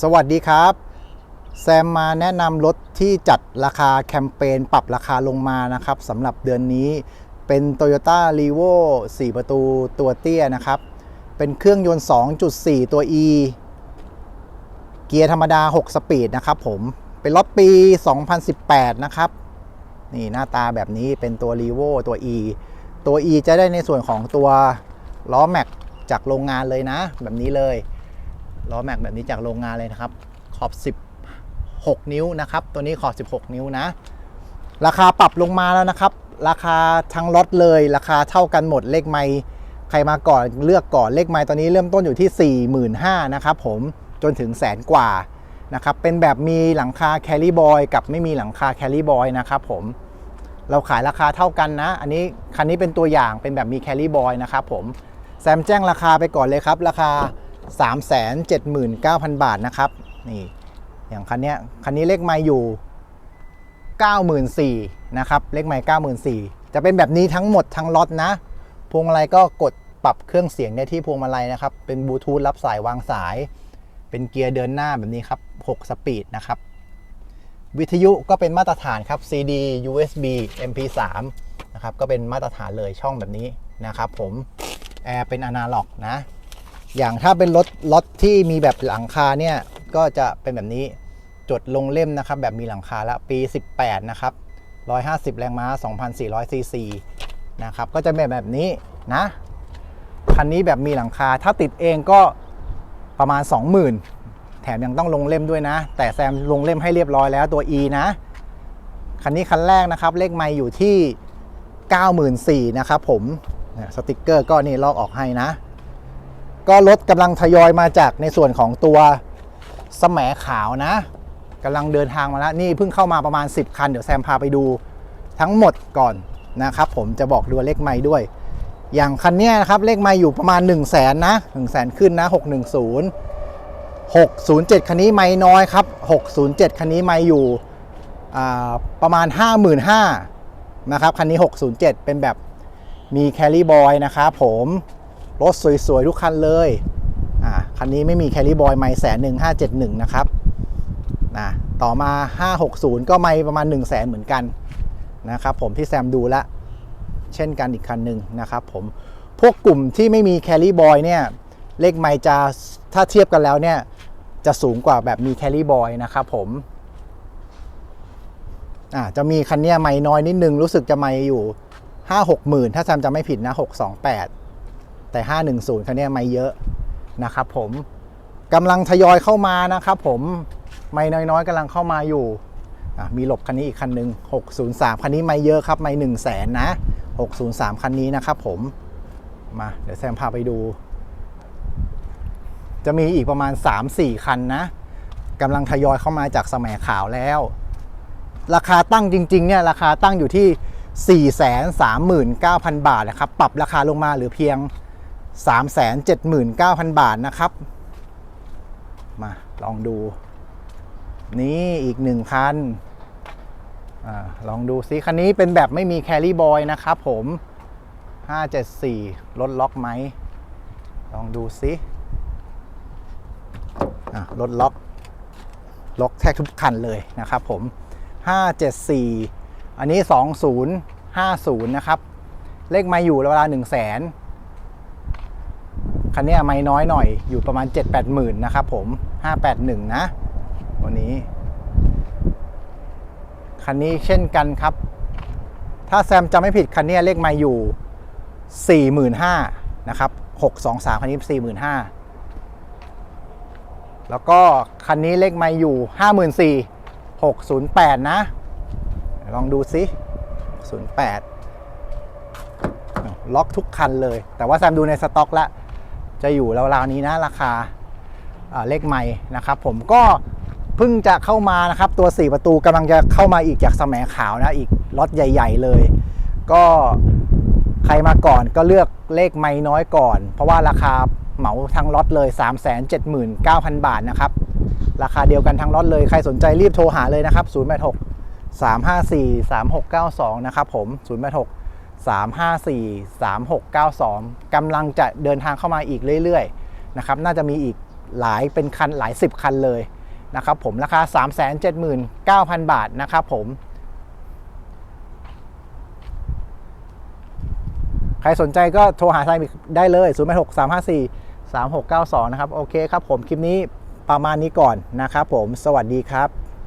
สวัสดีครับ แซมมาแนะนำรถที่จัดราคาแคมเปญปรับราคาลงมานะครับสำหรับเดือนนี้เป็น Toyota r e v o 4 ประตูตัวเตี้ยนะครับ เป็นเครื่องยนต์ 2.4 ตัว E เกียร์ธรรมดา 6 สปีดนะครับผม เป็นรถปี 2018 นะครับ นี่หน้าตาแบบนี้เป็นตัว r e v o ตัว E ตัว E จะได้ในส่วนของตัวล้อแม็กจากโรงงานเลยนะ แบบนี้เลย ล้อแม็กแบบนี้จากโรงงานเลยนะครับ ขอบ 16 นิ้วนะครับ ตัวนี้ขอบ 16 นิ้วนะ ราคาปรับลงมาแล้วนะครับ ราคาทั้งรถเลย ราคาเท่ากันหมดเลขไม้ใครมาก่อนเลือกก่อนเลขไม้ตอนนี้เริ่มต้นอยู่ที่ 45,000นะครับผมจนถึงแสนกว่านะครับเป็นแบบมีหลังคาแคล r ่บอยกับไม่มีหลังคาแคล r ่บอยนะครับผมเราขายราคาเท่ากันนะ อันนี้คันนี้เป็นตัวอย่างเป็นแบบมีแคล r ่บอยนะครับผมแซมแจ้งราคาไปก่อนเลยครับ ราคา 379,000 บาทนะครับ นี่ อย่างคันนี้คันนี้เลขไม่อยู่ 94,000นะครับ เลขไม่94,000 จะเป็นแบบนี้ทั้งหมดทั้งล็อตนะ พวงมาลัยก็กดปรับเครื่องเสียงได้ที่พวงมาลัยนะครับ เป็นบลูทูธรับสายวางสาย เป็นเกียร์เดินหน้าแบบนี้ครับ 6 สปีดนะครับ วิทยุก็เป็นมาตรฐานครับ CD USB MP3 นะครับ ก็เป็นมาตรฐานเลยช่องแบบนี้นะครับผม แอร์เป็นอนาล็อกนะ อย่างถ้าเป็นรถรถที่มีแบบหลังคาเนี่ยก็จะเป็นแบบนี้จดลงเล่มนะครับ แบบมีหลังคาแล้วปี 18 นะครับ 150 แรงม้า 2,400 ซีซีนะครับ ก็จะเป็นแบบนี้นะ คันนี้แบบมีหลังคา ถ้าติดเองก็ประมาณ 20,000 แถมยังต้องลงเล่มด้วยนะ แต่แซมลงเล่มให้เรียบร้อยแล้วตัว E นะ คันนี้คันแรกนะครับ เลขไม่อยู่ที่ 94,000นะครับผม สติกเกอร์ก็นี่ลอกออกให้นะ ก็รถกำลังทยอยมาจากในส่วนของตัวสแหมขาวนะกำลังเดินทางมาแล้วนี่เพิ่งเข้ามาประมาณ 10 คัน เดี๋ยวแซมพาไปดูทั้งหมดก่อนนะครับผมจะบอกดูเลขไม่ด้วย อย่างคันนี้นะครับเลขไม่อยู่ประมาณ 1 0 0 0 0แสนนะ1 0 0 0 0แสนขึ้นนะ 610 607 คันนี้ไม่น้อยครับ 607 คันนี้ไม่อยู่ประมาณ 55,000นะครับคันนี้ 607 เป็นแบบมีแคลรี่บอยนะครับผม รถสวยๆ ทุกคันเลยอ่าคันนี้ไม่มีแคลรี่บอยไม่แสนหนึ่งห้าเจ็ดหนึ่งนะครับนะต่อมา 560 ก็ไม่ประมาณ 1 0 0 0 0แสนเหมือนกันนะครับผมที่แซมดูละเช่นกันอีกคันหนึ่งนะครับผมพวกกลุ่มที่ไม่มีแคลรี่บอยเนี่ยเลขไม่จะถ้าเทียบกันแล้วเนี่ยจะสูงกว่าแบบมีแคลรี่บอยนะครับผมอ่าจะมีคันเนี้ยไม่น้อยนิดนึงรู้สึกจะไม่อยู่ 5 6หมื่นถ้าแซมจะไม่ผิดนะ 628 แต่ 510คันนี้ไม่เยอะนะครับผมกำลังทยอยเข้ามานะครับผมไม่น้อยๆกำลังเข้ามาอยู่ มีหลบคันนี้อีกคันหนึ่ง603 คันนี้ไม่เยอะครับไม่1 0 0 0 0แสนนะ 603 คันนี้นะครับผมมาเดี๋ยวแซมพาไปดู จะมีอีกประมาณ 3-4 คันนะกำลังทยอยเข้ามาจากสมขาวแล้ว ราคาตั้งจริงๆเนี่ยราคาตั้งอยู่ที่ 439,000 บาทนะครับ ปรับราคาลงมาหลือเพียง 379,000 บาทนะครับ มาลองดู นี่อีกหนึ่งคันอลองดูซิคันนี้เป็นแบบไม่มีแคลรี่บอยนะครับผม 574รถล็อกไหม ลองดูซิรถล็อกล็อกแทบทุกคันเลยนะครับผม 574 อันนี้ 2050 นะครับ เลขไม่อยู่เวลา1 0 0 0 0แสน คันนี้ไม่น้อยหน่อยอยู่ประมาณ 7-8หมื่นนะครับผม 581 นะวันนี้ คันนี้เช่นกันครับ ถ้าแซมจำไม่ผิด คันนี้เลขไม่อยู่ 45,000นะครับ 623 คันนี้ 45,000 แล้วก็คันนี้เลขไม่อยู่ 54,000 608 นะ ลองดูซิ08 ล็อกทุกคันเลย แต่ว่าแซมดูในสต็อกแล้ว จะอยู่ราวๆนี้นะราคาเลขใหม่นะครับ ผมก็เพิ่งจะเข้ามานะครับตัว 4 ประตูกำลังจะเข้ามาอีกจากสมขาวนะอีกล็อตใหญ่ ๆ เลย ก็ใครมาก่อนก็เลือกเลขไม่น้อยก่อน เพราะว่าราคาเหมาทั้งล็อตเลย 379,000 บาทนะครับ ราคาเดียวกันทั้งล็อตเลย ใครสนใจรีบโทรหาเลยนะครับ 086 354 3692 นะครับผม 086 354 3692กำลังจะเดินทางเข้ามาอีกเรื่อยๆนะครับน่าจะมีอีกหลายเป็นคันหลาย 10 คันเลยนะครับผมราคา 379,000 บาทนะครับผม ใครสนใจก็โทรหาไซมิกได้เลย0 8 6 3 5 4 3 6 9 2 นะครับ โอเคครับผม คลิปนี้ประมาณนี้ก่อนนะครับผมสวัสดีครับ